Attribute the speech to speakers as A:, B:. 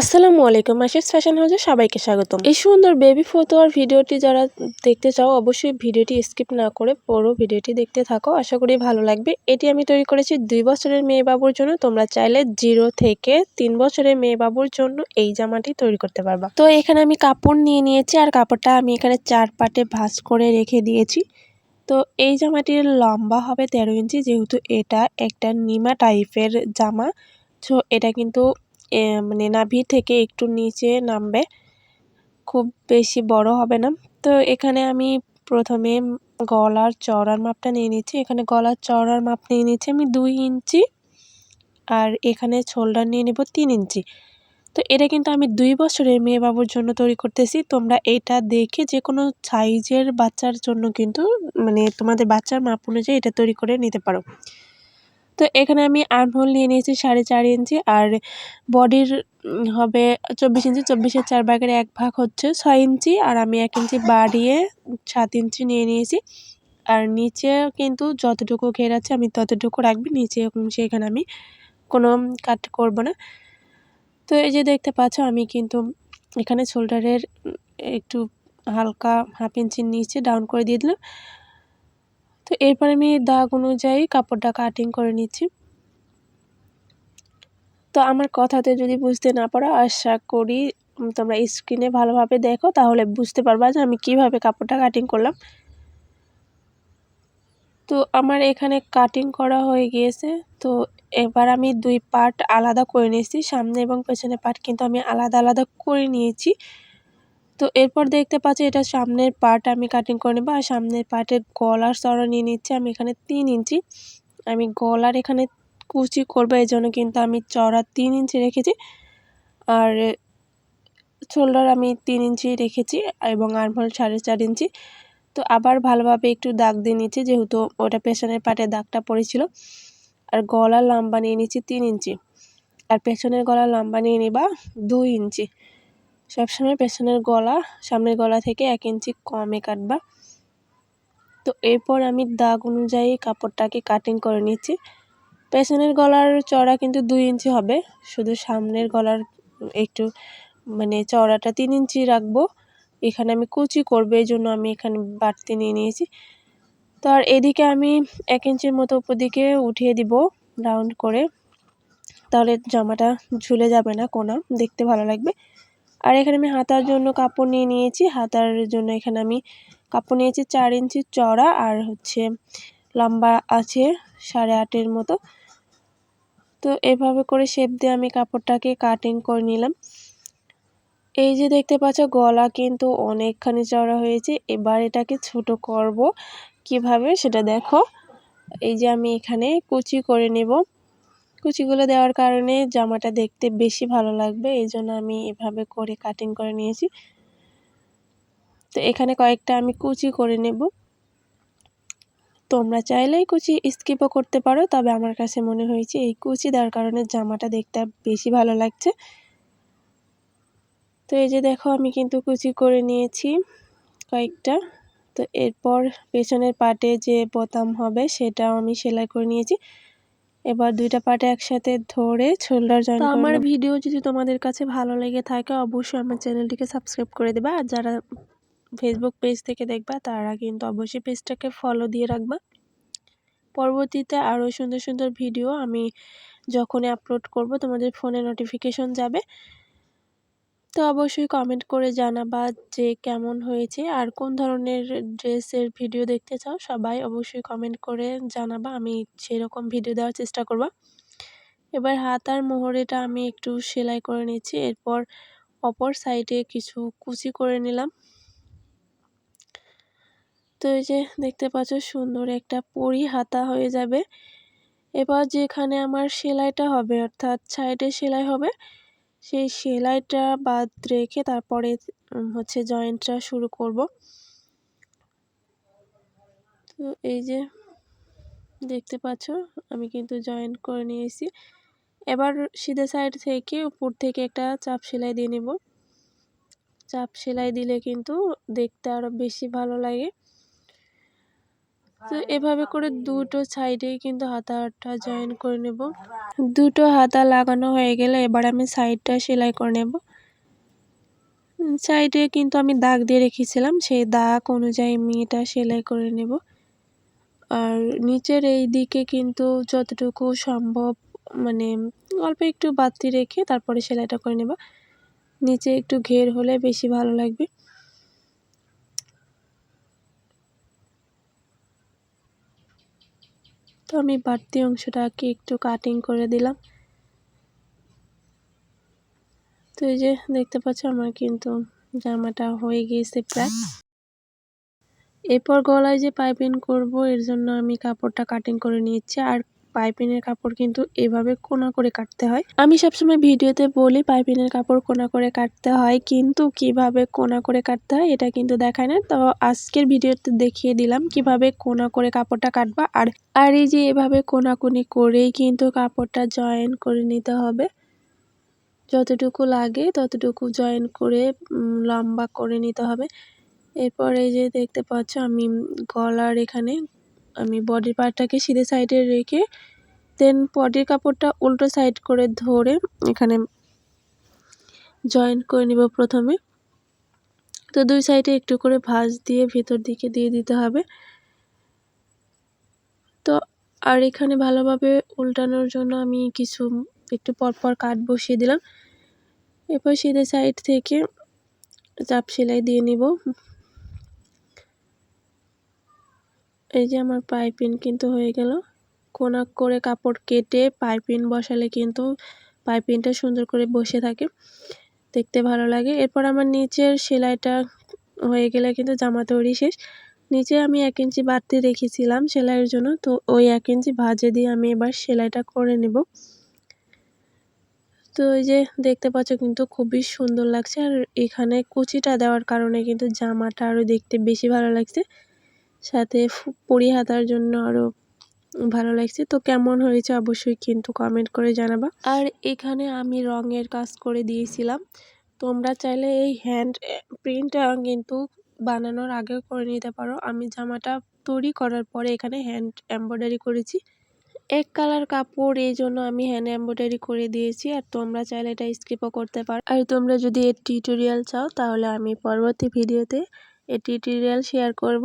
A: আসসালামু আলাইকুম মাসিস ফ্যাশন হাউসে সবাইকে স্বাগতম। এই সুন্দর বেবি ফটোয়ার ভিডিওটি যারা দেখতে চাও, অবশ্যই ভিডিওটি স্কিপ না করে পুরো ভিডিওটি দেখতে থাকো। আশা করি ভালো লাগবে। এটি আমি তৈরি করেছি দুই বছরের মেয়ে বাবুর জন্য। তোমরা চাইলে জিরো থেকে তিন বছরের মেয়ে বাবুর জন্য এই জামাটি তৈরি করতে পারবা। তো এখানে আমি কাপড় নিয়ে নিয়েছি আর কাপড়টা আমি এখানে চার পাটে ভাঁজ করে রেখে দিয়েছি। তো এই জামাটির লম্বা হবে তেরো ইঞ্চি, যেহেতু এটা একটা নিমা টাইপের জামা। তো এটা কিন্তু মানে নাভি থেকে একটু নিচে নামবে। খুব বেশি বড় হবে না। তো এখানে আমি প্রথমে গলার চওড়ার মাপটা নিয়ে নিচ্ছি। এখানে গলার চওড়ার মাপ নিয়ে নিচ্ছি আমি দুই ইঞ্চি আর এখানে শোল্ডার নিয়ে নেব তিন ইঞ্চি। তো এটা কিন্তু আমি দুই বছরের মেয়ে বাবুর জন্য তৈরি করতেছি। তোমরা এটা দেখে যে কোনো সাইজের বাচ্চার জন্য কিন্তু মানে তোমাদের বাচ্চার মাপ অনুযায়ী এটা তৈরি করে নিতে পারো। তো এখানে আমি আর্মহোল নিয়ে নিয়েছি সাড়ে চার ইঞ্চি আর বডির হবে চব্বিশ ইঞ্চি, চব্বিশের চার ভাগের এক ভাগ হচ্ছে ছয় ইঞ্চি আর আমি এক ইঞ্চি বাড়িয়ে সাত ইঞ্চি নিয়ে নিয়েছি। আর নিচে কিন্তু যতটুকু ঘের আছে আমি ততটুকু রাখবি, নিচে সেখানে আমি কোনো কাট করব না। তো এই যে দেখতে পাচ্ছ আমি কিন্তু এখানে শোল্ডারের একটু হালকা হাফ ইঞ্চির নিচে ডাউন করে দিয়ে দিলাম। তো এরপর আমি দাগ অনুযায়ী কাপড়টা কাটিং করে নিচ্ছি। তো আমার কথাতে যদি বুঝতে না পারো, আশা করি তোমরা স্ক্রিনে ভালোভাবে দেখো, তাহলে বুঝতে পারবা যে আমি কীভাবে কাপড়টা কাটিং করলাম। তো আমার এখানে কাটিং করা হয়ে গিয়েছে। তো এবার আমি দুই পার্ট আলাদা করে নিয়েছি, সামনে এবং পেছনে পার্ট কিন্তু আমি আলাদা আলাদা করে নিয়েছি। তো এরপর দেখতে পাচ্ছি এটা সামনের পার্ট আমি কাটিং করে নেব, আর সামনের পার্টের গলার চড়া নিয়ে নিচ্ছি আমি এখানে তিন ইঞ্চি। আমি গলার এখানে কুচি করব, এই জন্য কিন্তু আমি চড়া তিন ইঞ্চি রেখেছি। আর শোল্ডার আমি তিন ইঞ্চি রেখেছি এবং আর্মহোল সাড়ে চার ইঞ্চি। তো আবার ভালোভাবে একটু দাগ দিয়ে নিচ্ছি, যেহেতু ওটা পেছনের পাটে দাগটা পড়েছিল। আর গলার লম্বা নিয়ে নিচ্ছি তিন ইঞ্চি। আর পেছনের গলার লম্বা নিয়ে নিবা দুই ইঞ্চি। সবসময় পেছনের গলা, সামনের গলা থেকে এক ইঞ্চি কমে কাটবা। তো এরপর আমি দাগ অনুযায়ী কাপড়টাকে কাটিং করে নিচ্ছি। পেছনের গলার চড়া কিন্তু দুই ইঞ্চি হবে। শুধু সামনের গলার একটু মানে চড়াটা তিন ইঞ্চি রাখব। এখানে আমি কুচি করব এই জন্য আমি এখানে বাড়তি নিয়ে নিয়েছি। তো আর এদিকে আমি এক ইঞ্চির মতো উপর দিকে উঠিয়ে দিব রাউন্ড করে। তাহলে জামাটা ঝুলে যাবে না, কোনা। দেখতে ভালো লাগবে। আর এখানে আমি হাতার জন্য কাপড় নিয়ে নিয়েছি। হাতার জন্য এখানে আমি কাপড় নিয়েছি চার ইঞ্চি চড়া আর হচ্ছে লম্বা আছে সাড়ে আটের মতো। তো এভাবে করে শেপ দিয়ে আমি কাপড়টাকে কাটিং করে নিলাম। এই যে দেখতে পাচ্ছ গলা কিন্তু অনেকখানি চড়া হয়েছে। এবার এটাকে ছোট করব। কীভাবে সেটা দেখো। এই যে আমি এখানে কুচি করে নেব। কুচিগুলো দেওয়ার কারণে জামাটা দেখতে বেশি ভালো লাগবে, এই জন্য আমি এভাবে করে কাটিং করে নিয়েছি। তো এখানে কয়েকটা আমি কুচি করে নেব। তোমরা চাইলেই কুচি স্কিপও করতে পারো, তবে আমার কাছে মনে হয়েছে এই কুচি দেওয়ার কারণে জামাটা দেখতে বেশি ভালো লাগছে। তো এই যে দেখো, আমি কিন্তু কুচি করে নিয়েছি কয়েকটা। তো এরপর পেছনের পাটে যে বোতাম হবে, সেটাও আমি সেলাই করে নিয়েছি। এবার দুইটা পাটে একসাথে ধরে শোল্ডার জয়েন আমার ভিডিও যদি তোমাদের কাছে ভালো লেগে থাকে অবশ্যই আমার চ্যানেলটিকে সাবস্ক্রাইব করে দেবা। আর যারা ফেসবুক পেজ থেকে দেখবা তারা কিন্তু অবশ্যই পেজটাকে ফলো দিয়ে রাখবা। পরবর্তীতে আরও সুন্দর সুন্দর ভিডিও আমি যখনই আপলোড করব তোমাদের ফোনে নোটিফিকেশন যাবে। তো অবশ্যই কমেন্ট করে জানাবা যে কেমন হয়েছে আর কোন ধরনের ড্রেসের ভিডিও দেখতে চাও, সবাই অবশ্যই কমেন্ট করে জানাবা, আমি সেরকম ভিডিও দেওয়ার চেষ্টা করব। এবার হাত আর মোহরেটা আমি একটু সেলাই করে নিচ্ছি, এরপর অপর সাইডে কিছু কুচি করে নিলাম। তো এই যে দেখতে পাচ্ছ সুন্দর একটা পরি হাতা হয়ে যাবে। এবার যেখানে আমার সেলাইটা হবে, অর্থাৎ সাইডে সেলাই হবে সেই সেলাইটা বাদ রেখে তারপরে হচ্ছে জয়েন্টটা শুরু করব। তো এই যে, দেখতে পাচ্ছ, আমি কিন্তু জয়েন্ট করে নিয়েছি। এবার সিধে সাইড থেকে উপর থেকে একটা চাপ সেলাই দিয়ে নেব। চাপ সেলাই দিলে কিন্তু দেখতে আরও বেশি ভালো লাগে। তো এভাবে করে দুটো সাইডেই কিন্তু হাতাটা জয়েন করে নেব। দুটো হাতা লাগানো হয়ে গেলে এবার আমি সাইডটা সেলাই করে নেব। সাইডে কিন্তু আমি দাগ দিয়ে রেখেছিলাম, সেই দাগ অনুযায়ী আমি এটা সেলাই করে নেব। আর নিচের এই দিকে কিন্তু যতটুকু সম্ভব মানে অল্প একটু বাতি রেখে তারপরে সেলাইটা করে নেব। নিচে একটু ঘের হলে বেশি ভালো লাগবে। তো আমি বাড়তি অংশটাকে একটু কাটিং করে দিলাম। তো এই যে দেখতে পাচ্ছ আমার কিন্তু জামাটা হয়ে গিয়েছে প্রায়। এরপর গলায় যে পাইপিং করব, এর জন্য আমি কাপড়টা কাটিং করে নিয়েছি। আর পাইপিনের কাপড় কিন্তু এভাবে কোনা করে কাটতে হয়। আমি সবসময় ভিডিওতে বলি পাইপিনের কাপড় কোনা করে কাটতে হয়, কিন্তু কীভাবে কোনা করে কাটতে হয় এটা কিন্তু দেখায় না। তো আজকের ভিডিওতে দেখিয়ে দিলাম কীভাবে কোনা করে কাপড়টা কাটবা আর আর এই যে এভাবে কোনাকুনি করেই কিন্তু কাপড়টা জয়েন করে নিতে হবে। যতটুকু লাগে ততটুকু জয়েন করে লম্বা করে নিতে হবে। এরপর এই যে দেখতে পাচ্ছ আমি গলার এখানে আমি বডি পার্টটাকে সিধে সাইডে রেখে দেন বডির কাপড়টা উল্টো সাইড করে ধরে এখানে জয়েন করে নিব প্রথমে। তো দুই সাইডে একটু করে ভাঁজ দিয়ে ভেতর দিকে দিয়ে দিতে হবে। তো আর এখানে ভালোভাবে উল্টানোর জন্য আমি কিছু একটু পরপর কাট বসিয়ে দিলাম। এরপর সিধে সাইড থেকে চাপ সেলাই দিয়ে নিব। এই যে আমার পাইপিন কিন্তু হয়ে গেল। কোনা করে কাপড় কেটে পাইপিন বসালে কিন্তু পাইপিনটা সুন্দর করে বসে থাকে। দেখতে ভালো লাগে। এরপর আমার নিচের সেলাইটা হয়ে গেলে কিন্তু জামা তৈরি শেষ। নিচে আমি এক ইঞ্চি বাড়তি রেখেছিলাম সেলাইয়ের জন্য। তো ওই এক ইঞ্চি ভাজে দিয়ে আমি এবার সেলাইটা করে নেব। তো এই যে দেখতে পাচ্ছ কিন্তু খুবই সুন্দর লাগছে। আর এখানে কুচিটা দেওয়ার কারণে কিন্তু জামাটা আরও দেখতে বেশি ভালো লাগছে। সাথে পরি হাতার জন্য আরও ভালো লাগছে। তো কেমন হয়েছে অবশ্যই কিন্তু কমেন্ট করে জানাবা। আর এখানে আমি রঙের কাজ করে দিয়েছিলাম। তোমরা চাইলে এই হ্যান্ড প্রিন্টটা কিন্তু বানানোর আগে করে নিতে পারো। আমি জামাটা তৈরি করার পরে এখানে হ্যান্ড এমব্রয়ডারি করেছি। এক কালার কাপড়, এই জন্য আমি হ্যান্ড এমব্রয়ডারি করে দিয়েছি। আর তোমরা চাইলে এটা স্কিপও করতে পারো। আর তোমরা যদি এর টিউটোরিয়াল চাও, তাহলে আমি পরবর্তী ভিডিওতে এর টিউটোরিয়াল শেয়ার করব।